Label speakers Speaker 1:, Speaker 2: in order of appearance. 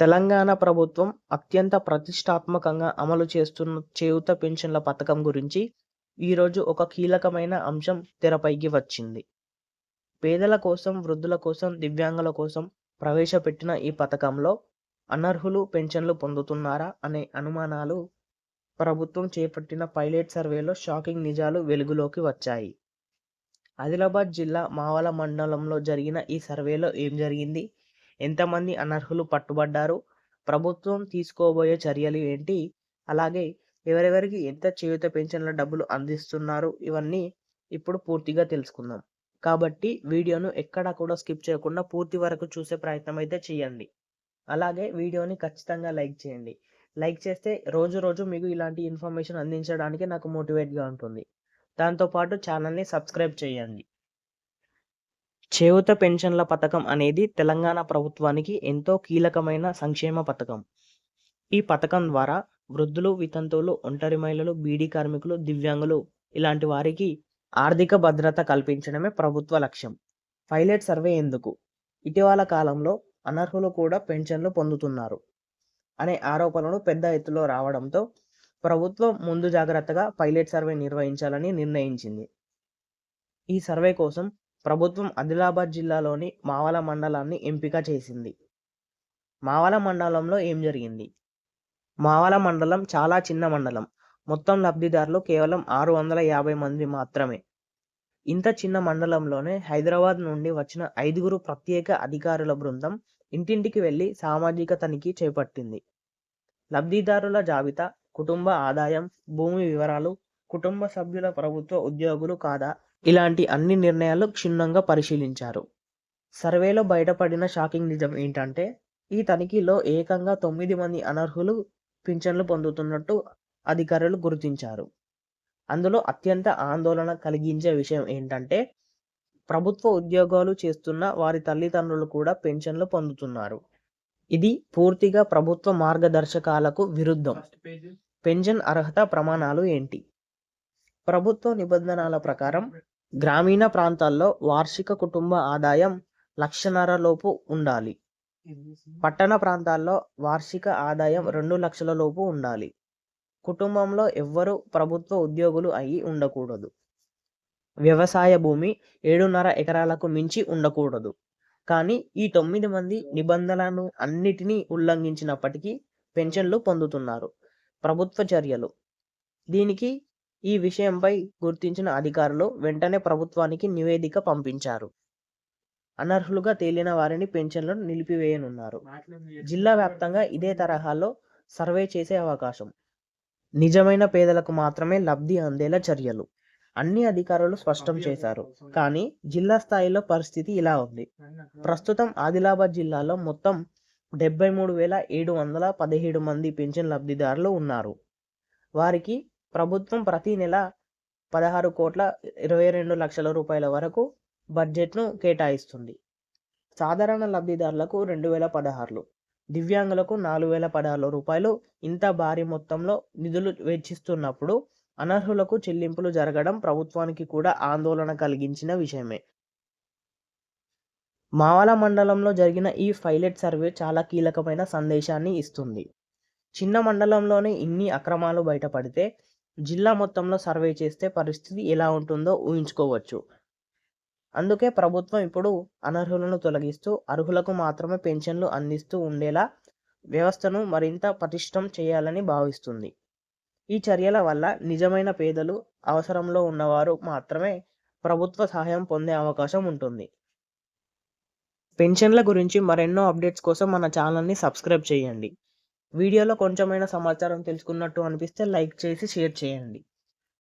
Speaker 1: తెలంగాణ ప్రభుత్వం అత్యంత ప్రతిష్టాత్మకంగా అమలు చేస్తున్న చేయుత పెన్షన్ల పథకం గురించి ఈరోజు ఒక కీలకమైన అంశం తెరపైకి వచ్చింది. పేదల కోసం, వృద్ధుల కోసం, దివ్యాంగుల కోసం ప్రవేశపెట్టిన ఈ పథకంలో అనర్హులు పెన్షన్లు పొందుతున్నారా అనే అనుమానాలు ప్రభుత్వం చేపట్టిన పైలట్ సర్వేలో షాకింగ్ నిజాలు వెలుగులోకి వచ్చాయి. ఆదిలాబాద్ జిల్లా మావల మండలంలో జరిగిన ఈ సర్వేలో ఏం జరిగింది? ఎంతమంది అనర్హులు పట్టుబడ్డారు? ప్రభుత్వం తీసుకోబోయే చర్యలు ఏంటి? అలాగే ఎవరెవరికి ఎంత చేయూత పెన్షన్ల డబ్బులు అందిస్తున్నారు? ఇవన్నీ ఇప్పుడు పూర్తిగా తెలుసుకుందాం. కాబట్టి వీడియోను ఎక్కడా కూడా స్కిప్ చేయకుండా పూర్తి వరకు చూసే ప్రయత్నం అయితే చేయండి. అలాగే వీడియోని ఖచ్చితంగా లైక్ చేయండి. లైక్ చేస్తే రోజు రోజు మీకు ఇలాంటి ఇన్ఫర్మేషన్ అందించడానికి నాకు మోటివేట్‌గా ఉంటుంది. దాంతో పాటు ఛానల్‌ని సబ్స్క్రైబ్ చేయండి. చేయూత పెన్షన్ల పథకం అనేది తెలంగాణ ప్రభుత్వానికి ఎంతో కీలకమైన సంక్షేమ పథకం. ఈ పథకం ద్వారా వృద్ధులు, వితంతువులు, ఒంటరి మహిళలు, బీడీ కార్మికులు, దివ్యాంగులు ఇలాంటి వారికి ఆర్థిక భద్రత కల్పించడమే ప్రభుత్వ లక్ష్యం. పైలట్ సర్వే ఎందుకు? ఇటీవల కాలంలో అనర్హులు కూడా పెన్షన్లు పొందుతున్నారు అనే ఆరోపణలు పెద్ద ఎత్తులో రావడంతో ప్రభుత్వం ముందు జాగ్రత్తగా పైలట్ సర్వే నిర్వహించాలని నిర్ణయించింది. ఈ సర్వే కోసం ప్రభుత్వం ఆదిలాబాద్ జిల్లాలోని మావల మండలాన్ని ఎంపిక చేసింది. మావల మండలంలో ఏం జరిగింది? మావల మండలం చాలా చిన్న మండలం. మొత్తం లబ్ధిదారులు కేవలం ఆరు వందల యాభై మంది మాత్రమే. ఇంత చిన్న మండలంలోనే హైదరాబాద్ నుండి వచ్చిన ఐదుగురు ప్రత్యేక అధికారుల బృందం ఇంటింటికి వెళ్ళి సామాజిక తనిఖీ చేపట్టింది. లబ్ధిదారుల జాబితా, కుటుంబ ఆదాయం, భూమి వివరాలు, కుటుంబ సభ్యుల ప్రభుత్వ ఉద్యోగులు కాదా ఇలాంటి అన్ని నిర్ణయాలు క్షుణ్ణంగా పరిశీలించారు. సర్వేలో బయటపడిన షాకింగ్ నిజం ఏంటంటే ఈ తనిఖీలో ఏకంగా తొమ్మిది మంది అనర్హులు పింఛన్లు పొందుతున్నట్టు అధికారులు గుర్తించారు. అందులో అత్యంత ఆందోళన కలిగించే విషయం ఏంటంటే ప్రభుత్వ ఉద్యోగాలు చేస్తున్న వారి తల్లిదండ్రులు కూడా పెన్షన్లు పొందుతున్నారు. ఇది పూర్తిగా ప్రభుత్వ మార్గదర్శకాలకు విరుద్ధం. పెన్షన్ అర్హత ప్రమాణాలు ఏంటి? ప్రభుత్వ నిబంధనల ప్రకారం గ్రామీణ ప్రాంతాల్లో వార్షిక కుటుంబ ఆదాయం లక్షన్నర లోపు ఉండాలి. పట్టణ ప్రాంతాల్లో వార్షిక ఆదాయం రెండు లక్షల లోపు ఉండాలి. కుటుంబంలో ఎవ్వరూ ప్రభుత్వ ఉద్యోగులు అయి ఉండకూడదు. వ్యవసాయ భూమి ఏడున్నర ఎకరాలకు మించి ఉండకూడదు. కానీ ఈ తొమ్మిది మంది నిబంధనలను అన్నిటినీ ఉల్లంఘించినప్పటికీ పెన్షన్లు పొందుతున్నారు. ప్రభుత్వ చర్యలు దీనికి ఈ విషయంపై గుర్తించిన అధికారులు వెంటనే ప్రభుత్వానికి నివేదిక పంపించారు. అనర్హులుగా తేలిన వారిని పెన్షన్లను నిలిపివేయనున్నారు. జిల్లా వ్యాప్తంగా ఇదే తరహాలో సర్వే చేసే అవకాశం. నిజమైన పేదలకు మాత్రమే లబ్ధి అందేలా చర్యలు అన్ని అధికారులు స్పష్టం చేశారు. కానీ జిల్లా స్థాయిలో పరిస్థితి ఇలా ఉంది. ప్రస్తుతం ఆదిలాబాద్ జిల్లాలో మొత్తం డెబ్బై మూడు వేల ఏడు వందల పదిహేడు మంది పెన్షన్ లబ్ధిదారులు ఉన్నారు. వారికి ప్రభుత్వం ప్రతి నెల పదహారు కోట్ల ఇరవై రెండు లక్షల రూపాయల వరకు బడ్జెట్‌ను కేటాయిస్తుంది. సాధారణ లబ్ధిదారులకు రెండు వేల పదహారులు, దివ్యాంగులకు నాలుగు వేల పదహారు రూపాయలు ఇంత భారీ మొత్తంలో నిధులు వెచ్చిస్తున్నప్పుడు అనర్హులకు చెల్లింపులు జరగడం ప్రభుత్వానికి కూడా ఆందోళన కలిగించిన విషయమే. మావల మండలంలో జరిగిన ఈ పైలట్ సర్వే చాలా కీలకమైన సందేశాన్ని ఇస్తుంది. చిన్న మండలంలోనే ఇన్ని అక్రమాలు బయటపడితే జిల్లా మొత్తంలో సర్వే చేస్తే పరిస్థితి ఎలా ఉంటుందో ఊహించుకోవచ్చు. అందుకే ప్రభుత్వం ఇప్పుడు అనర్హులను తొలగిస్తూ అర్హులకు మాత్రమే పెన్షన్లు అందిస్తూ ఉండేలా వ్యవస్థను మరింత పటిష్టం చేయాలని భావిస్తుంది. ఈ చర్యల వల్ల నిజమైన పేదలు, అవసరంలో ఉన్నవారు మాత్రమే ప్రభుత్వ సహాయం పొందే అవకాశం ఉంటుంది. పెన్షన్ల గురించి మరెన్నో అప్డేట్స్ కోసం మన ఛానల్‌ని సబ్స్క్రైబ్ చేయండి. వీడియోలో కొంచెమైనా సమాచారం తెలుసుకున్నట్టు అనిపిస్తే లైక్ చేసి షేర్ చేయండి.